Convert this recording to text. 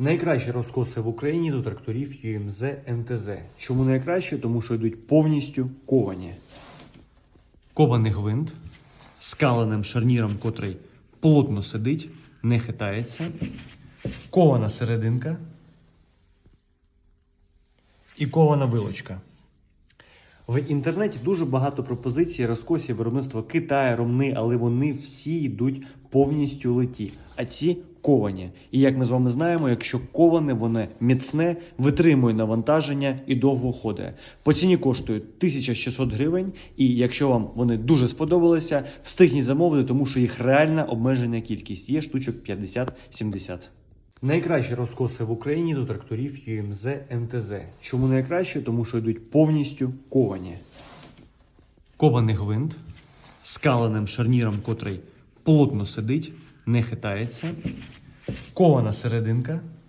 Найкращі розкоси в Україні до тракторів UMZ МТЗ. Чому найкраще? Тому що йдуть повністю ковані. Кований гвинт з каленим шарніром, котрий плотно сидить, не хитається. Кована серединка і кована вилочка. В інтернеті дуже багато пропозицій розкосів виробництва Китаю, Ромни, але вони всі йдуть повністю литі, а ці ковані. І як ми з вами знаємо, якщо коване, воно міцне, витримує навантаження і довго ходить. По ціні коштують 1600 гривень. І якщо вам вони дуже сподобалися, встигніть замовити, тому що їх реальна обмежена кількість є штучок 50-70. Найкращі розкоси в Україні до тракторів UMZ МТЗ. Чому найкраще? Тому що йдуть повністю ковані. Кований гвинт з каленим шарніром, котрий плотно сидить, не хитається. Кована серединка